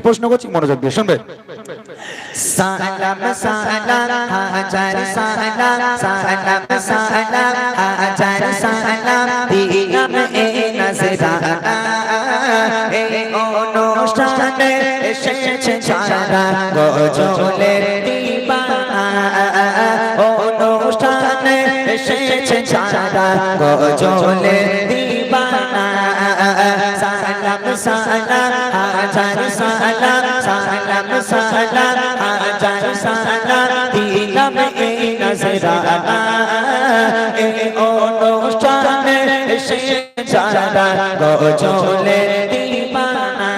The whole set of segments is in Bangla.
প্রশ্ন করছি? মনোযোগ দিয়ে শুনবে? সালাম অনুষ্ঠানে সালাম সালাম হাজার সালাম সালাম সালাম হাজার সালাম। দিলাম এই নজরানা এই অনুষ্ঠানে এসে যারা গজলে দিবানা।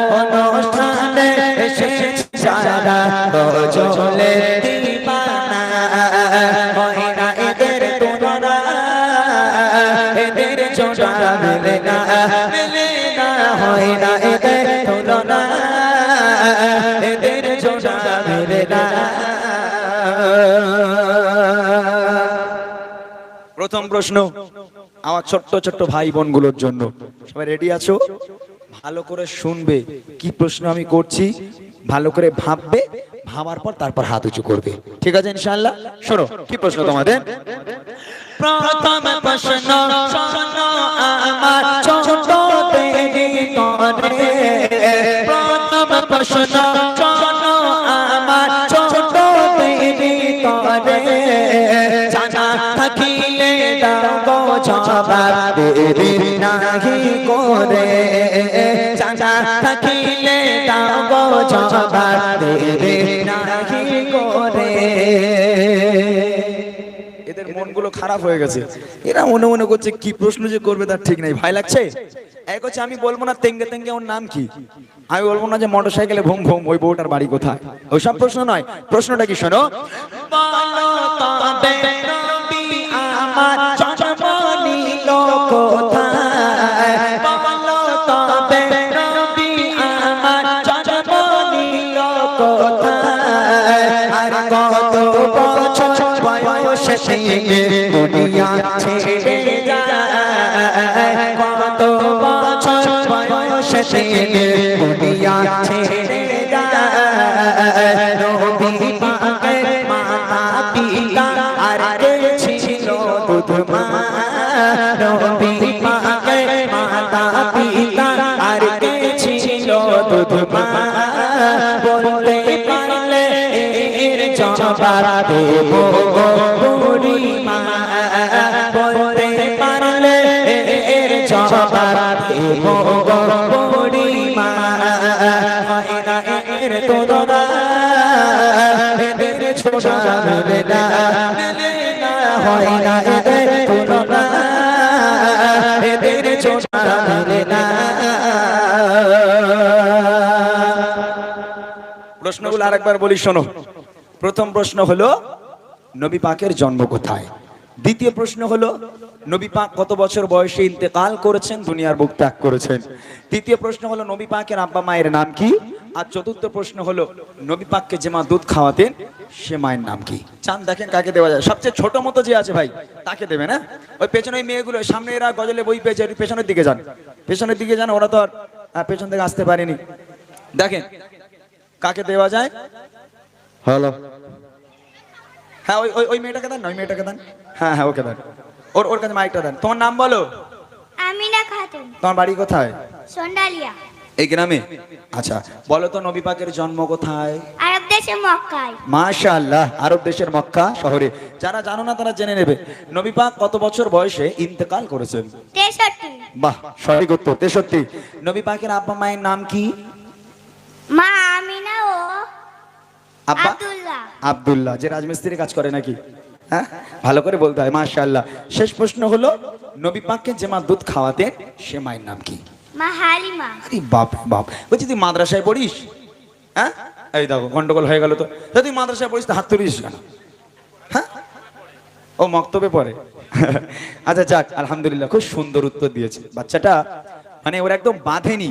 অনুষ্ঠানে এসে যারা গজলে দিবানা। প্রথম প্রশ্ন, আমার ছোট্ট ছোট্ট ভাই বোনগুলোর জন্য। সবাই রেডি আছো? ভালো করে শুনবে কি প্রশ্ন আমি করছি, ভালো করে ভাববে, ভাবার পর তারপর হাত উঁচু করবে। ঠিক আছে ইনশাআল্লাহ? শোনো, কি প্রশ্ন তোমাদের? প্রথম প্রশ্ন, শোনো আমার ছোট প্রথম প্রশ্ন জবাব দেরি নাহি করে। জানা থাকিলে দাও গো জবাব দেরি নাহি করে। এদের মনগুলো খারাপ হয়ে গেছে। এরা মনে মনে করছে কি প্রশ্ন যে করবে তার ঠিক নাই। ভয় লাগছে? এক হচ্ছে আমি বলব না তেঙ্গে তেঙ্গে ওর নাম কি? আমি বলব না যে মোটর সাইকেলে ভুম ভুম ওই বউটার বাড়ি কোথায়? ওইসব প্রশ্ন নয়। প্রশ্নটা কি শোনো? বয়সে দুনিয়া ছেড়ে যায়। কত বছর বয়সে দুনিয়া ছেড়ে যায়। নবী পাকের মাতা পিতা আর কে ছিল দুধ মা? নবী মাতা পিতা আর কে ছিল দুধ বলতে জবাব দেব গো বুড়ি মা বলতে পারলে জবাব দেব গো মা না এর তোরা এদের ছোটা না হয় না এদের তুলনা এদের ছোটা আরেকবার বলি, শোনো। প্রথম প্রশ্ন হলো, নবী পাকের জন্ম কোথায়? দ্বিতীয় প্রশ্ন হলো, নবী পাক কত বছর বয়সে ইন্তেকাল করেছেন? দুনিয়ার বুক ত্যাগ করেছেন। তৃতীয় প্রশ্ন হলো, নবী পাকের আব্বা মায়ের নাম কি? আর চতুর্থ প্রশ্ন হলো, নবী পাককে যে মা দুধ খাওয়াতেন, সে মায়ের নাম কি? চান দেখেন কাকে দেওয়া যায়। সবচেয়ে ছোট মতো যে আছে ভাই, তাকে দেবে না ওই পেছনে ওই মেয়েগুলো, সামনে এরা গজলে বই পেয়েছে পেছনের দিকে যান। পেছনের দিকে যান, ওরা তো আর পেছন থেকে আসতে পারেনি। দেখেন, কাকে দেওয়া যায়? হ্যালো হ্যাঁ ওই ওই ওই মেয়েটাকে দেন না ওই মেয়েটাকে দেন। হ্যাঁ হ্যাঁ ওকে দেন। ওর ওর কাছে মাইকটা দেন। তোমার নাম বলো? আমিনা খাতুন। তোমার বাড়ি কোথায়? সন্ডালিয়া। এই গ্রামে? আচ্ছা বলো তো নবী পাকের জন্ম কোথায়? আরব দেশে মক্কায়। মাশাআল্লাহ আরব দেশের মক্কা শহরে। যারা জানো না তারা জেনে নেবে। নবী পাক কত বছর বয়সে ইন্তেকাল করেছেন? তেষট্টি। বাহ সঠিক উত্তর তেষট্টি। নবী পাকের আব্বা মায়ের নাম কি? মা আমিনা আব্বা? আব্দুল্লাহ। যে রাজমিস্ত্রি কাজ করে নাকি? হ্যাঁ? ভালো করে বলতে হয় মাশাআল্লাহ। শেষ প্রশ্ন হলো নবী পাককে যে মা দুধ খাওয়াতে সে মায়ের নাম কি? মা হালিমা। আরে বাপ বাপ। বলছি তুই মাদ্রাসায় পড়িস? হ্যাঁ? এই দেখো গন্ডগোল হয়ে গেল তো। তা তুই মাদ্রাসায় পড়িস তো হাত তুলিস কেন? হ্যাঁ? ও মক্তবে পড়ে। আচ্ছা যাক আলহামদুলিল্লাহ খুব সুন্দর উত্তর দিয়েছে। বাচ্চাটা মানে ওরা একদম বাঁধেনি।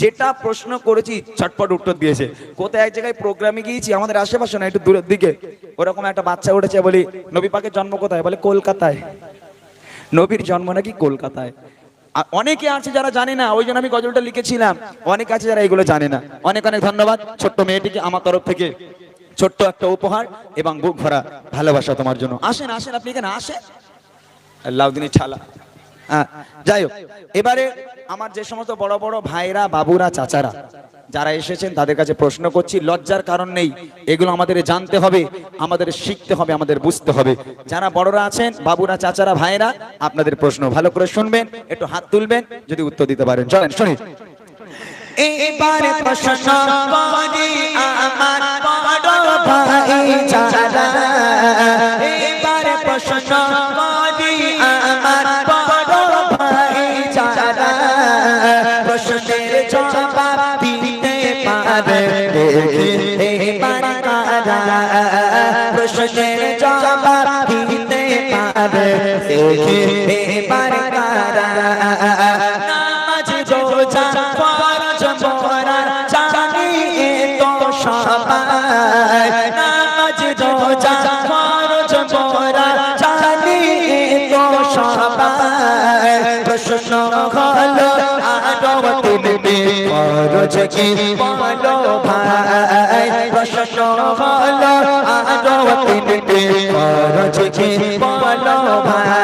যেটা প্রশ্ন করেছি, ছটপট উত্তর দিয়েছে। কোথায় এক জায়গায় প্রোগ্রামে গিয়েছি, আমাদের আশেপাশে না, একটু দূরের দিকে। ওরকম একটা বাচ্চা উঠেছে বলি, নবী পাকের জন্ম কোথায়? বলে, কলকাতায়। নবীর জন্ম নাকি কলকাতায়? অনেকে আছে যারা জানে না, ওই জন্য আমি গজলটা লিখেছিলাম। অনেক আছে যারা এগুলো জানে না। অনেক অনেক ধন্যবাদ ছোট্ট মেয়েটিকে আমার তরফ থেকে। ছোট্ট একটা উপহার এবং বুক ভরা ভালোবাসা তোমার জন্য। আসেন আসেন, আপনি এখানে আসেন। লাউদিনী ছালা। যাই হোক, এবারে আমার যে সমস্ত বড় বড় ভাইরা, বাবুরা, চাচারা, যারা এসেছেন, তাদের কাছে প্রশ্ন করছি, লজ্জার কারণ নেই, এগুলো আমাদের জানতে হবে, আমাদের শিখতে হবে, আমাদের বুঝতে হবে। যারা বড়রা আছেন, বাবুরা, চাচারা ভাইরা আপনাদের প্রশ্ন ভালো করে শুনবেন, একটু হাত তুলবেন, যদি উত্তর দিতে পারেন। চলেন, শুনি। এবারে প্রশ্ন এবার কারা নামাজ রোজা ফরজ মোরা জানি এ তো সবাই। নামাজ রোজা ফরজ মোরা জানি এ তো সবাই। প্রশ্ন হলো, আরও তুমি কি বলো ভাই? প্রশ্ন হলো, আরও তুমি ফরজ কি বলো ভাই?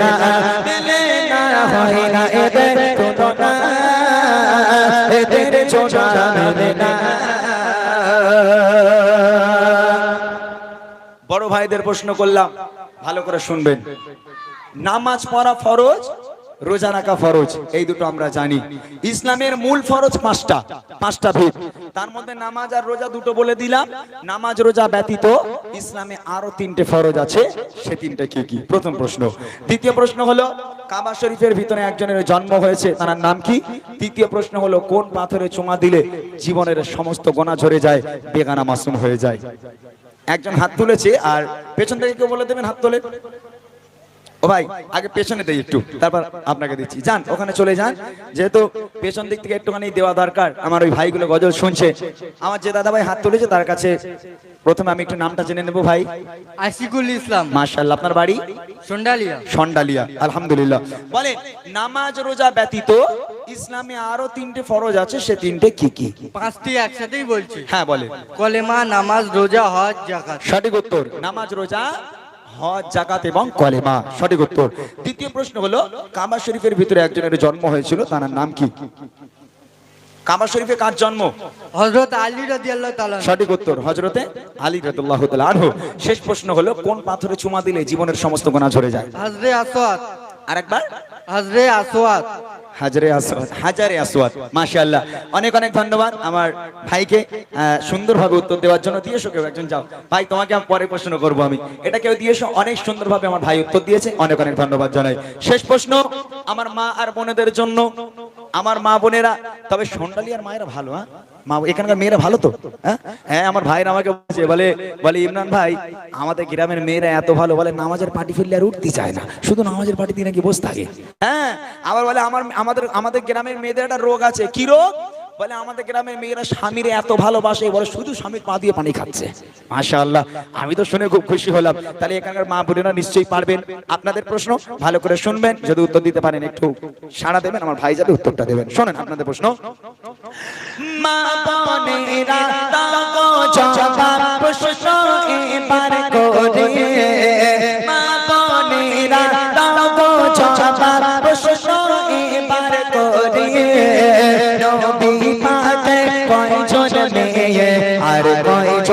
না মেলে না হয় না মেলে না। বড় ভাইদের প্রশ্ন করলাম, ভালো করে শুনবেন। নামাজ পড়া ফরজ রোজা রাখা ফরজ, এই দুটো আমরা জানি। ইসলামের মূল ফরজ পাঁচটা পাঁচটা ভিত। তার মধ্যে নামাজ আর রোজা দুটো বলে দিলাম। নামাজ, রোজা ব্যতীত ইসলামে আরও তিনটে ফরজ আছে, সে তিনটে কি কি? প্রথম প্রশ্ন। দ্বিতীয় প্রশ্ন হলো, কাবা শরীফের ভিতরে একজনের জন্ম হয়েছে, তার নাম কি? তৃতীয় প্রশ্ন হলো, কোন পাথরে চুমা দিলে জীবনের সমস্ত গোনা ঝরে যায়, বেগানা মাসুম হয়ে যায়? একজন হাত তুলেছে আর পেছন থেকে কেউ বলে দেবেন হাত তোলে ও ভাই আগে পেছনে দেই একটু তারপর আপনাকে দিচ্ছি। যান ওখানে চলে যান। যেহেতু পেছন দিক থেকে একটুখানি দেওয়া দরকার আমার ওই ভাইগুলো গজল শুনছে। আমার যে দাদা ভাই হাত তুলেছে তার কাছে প্রথমে আমি একটু নামটা জেনে নেব ভাই। আশিকুল ইসলাম। মার্শাল্লাহ আপনার বাড়ি? সন্ডালিয়া। সন্ডালিয়া আলহামদুলিল্লাহ। বলেন নামাজ রোজা ব্যতীত ইসলামে আরও তিনটে ফরজ আছে সে তিনটে কি কি? পাঁচটি একসাথেই বলছি। হ্যাঁ বলে কলেমা নামাজ রোজা হজ জাকাত সঠিক উত্তর নামাজ রোজা হজ জাকাত এবং কলেমা। সঠিক উত্তর। দ্বিতীয় প্রশ্ন হলো কাবা শরীফের ভিতরে একজনের জন্ম হয়েছিল তার নাম কি? কাবা শরীফে কার জন্ম? হজরত আলী রাদিয়াল্লাহু তাআলা সঠিক উত্তর হজরতে আলী রাদিয়াল্লাহু তাআলা আনহু। শেষ প্রশ্ন হলো কোন পাথরে চুমা দিলে জীবনের সমস্ত গোনা ঝরে যায়? হজরে আসওয়াত আরেকবার। হজরে আসওয়াত হাজারে হাজারে অনেক অনেক ধন্যবাদ আমার ভাইকে সুন্দরভাবে উত্তর দেওয়ার জন্য। একজন, যাও। ভাই, তোমাকে আমি পরে প্রশ্ন করব আমি। এটা কেউ অনেক সুন্দরভাবে আমার ভাই উত্তর দিয়েছে। অনেক অনেক ধন্যবাদ জানাই। শেষ প্রশ্ন, আমার মা আর বোনেদের জন্য, আমার মা বোনেরা, তবে সন্ডালি আর মায়েরা ভালো হ্যাঁ? মা, এখানকার মেয়েরা ভালো তো? হ্যাঁ? হ্যাঁ আমার ভাইরা আমাকে বলছে, বলে বলে, ইমরান ভাই, আমাদের গ্রামের মেয়েরা এত ভালো, বলে, নামাজের পার্টি ফেললে আর উঠতে চায় না। শুধু নামাজের পার্টি দিয়ে নাকি বসে থাকে। হ্যাঁ আবার বলে আমার আমাদের আমাদের গ্রামের মেয়েদের একটা রোগ আছে। কি রোগ? বলে আমাদের গ্রামের মেয়েরা স্বামীর এত ভালোবাসে, বলে শুধু স্বামীর পা দিয়ে পানি খাচ্ছে। মাশাআল্লাহ, আমি তো শুনে খুব খুশি হলাম। তাহলে এখানকার মা বোনেরা নিশ্চয়ই পারবেন। আপনাদের প্রশ্ন ভালো করে শুনবেন, যদি উত্তর দিতে পারেন একটু সাড়া দেবেন, আমার ভাই যাতে উত্তরটা দেবেন। শোনেন আপনাদের প্রশ্ন। মা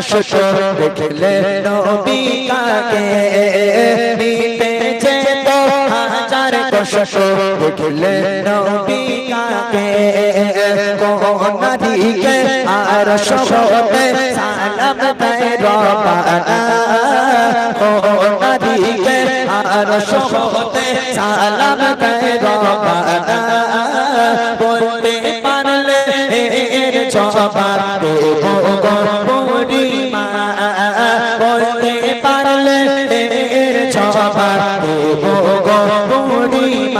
কষ্ট দেখলে নবী কাকে নিতে যেত হাজার কষ্ট দেখলে নবী কাকে কোন নারীকে আর সবতে সালাম দেয় রবানা। কোন নারীকে আর সবতে সালাম দেয় রবানা। বলতে পারলে এর জবাব দেব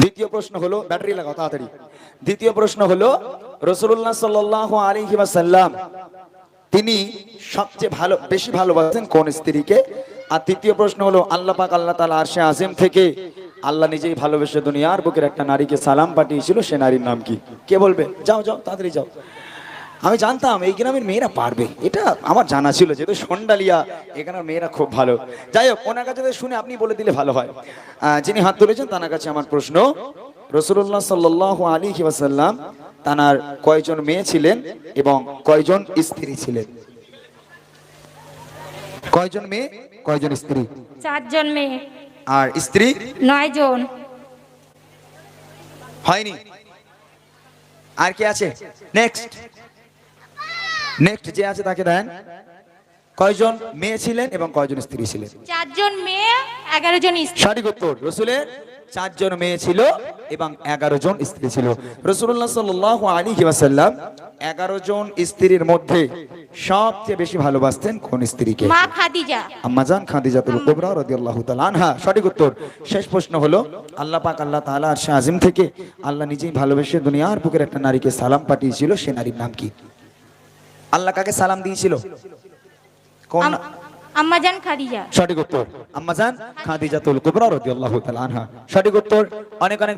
দ্বিতীয় প্রশ্ন হলো, ব্যাটারি লাগাও তাড়াতাড়ি। দ্বিতীয় প্রশ্ন হলো রসুল্লাহ সাল্লাহ আলাইহি ওয়াসাল্লাম, তিনি সবচেয়ে ভালো, বেশি ভালোবাসেন কোন স্ত্রীকে? আর তৃতীয় প্রশ্ন হলো, আল্লাহ পাক, আল্লাহ তালা আরশে আজিম থেকে আল্লাহ নিজেই ভালোবেসে দুনিয়ার বুকের একটা নারীকে সালাম পাঠিয়েছিল, সে নারীর নাম কি? কে বলবে? যাও যাও, তাড়াতাড়ি যাও। আমি জানতাম এই গ্রামের মেয়েরা পারবে। এটা আমার জানা ছিল যেহেতু সন্ডালিয়া এখানের মেয়েরা খুব ভালো। যাই হোক ওনার কাছে শুনে আপনি বলে দিলে ভালো হয়। আহ, যিনি হাত তুলেছেন তার কাছে আমার প্রশ্ন। রসুল্লাহ সাল্লাহ আলী ওয়াসাল্লাম তানার কয়জন মেয়ে ছিলেন এবং কয়জন স্ত্রী ছিলেন? কয়জন মেয়ে কয়জন স্ত্রী? চারজন মেয়ে। আর স্ত্রী? নয় জন হয়নি। আর কি আছে? নেক্সট নেক্সট যে আছে তাকে দেন। কয়জন মেয়ে ছিলেন এবং কয়জন স্ত্রী ছিলেন? চারজন মেয়ে এগারো জন স্ত্রী। সঠিক উত্তর রসুলের চারজন মেয়ে ছিল এবং এগারো জন স্ত্রী ছিল। রসুল্লাহ সাল্লাহ আলী ওয়াসাল্লাম এগারো জন স্ত্রীর মধ্যে সবচেয়ে বেশি ভালোবাসতেন কোন স্ত্রীকে? মা খাদিজা। আম্মাজান খাদিজাতুল কুবরা রাদিয়াল্লাহু তাআলা আনহা। সঠিক উত্তর। শেষ প্রশ্ন হলো আল্লাহ পাক আল্লাহ তাআলা আর আজিম থেকে আল্লাহ নিজেই ভালোবেসে দুনিয়ার বুকের একটা নারীকে সালাম পাঠিয়েছিল সে নারীর নাম কি? আল্লাহ কাকে সালাম দিয়েছিল? কোন? আম- আম্মাজান খাদিজা। সঠিক উত্তর। আম্মাজান খাদিজাতুল কুবরা রাদিয়াল্লাহু তাআলা আনহা। সঠিক উত্তর? অনেক অনেক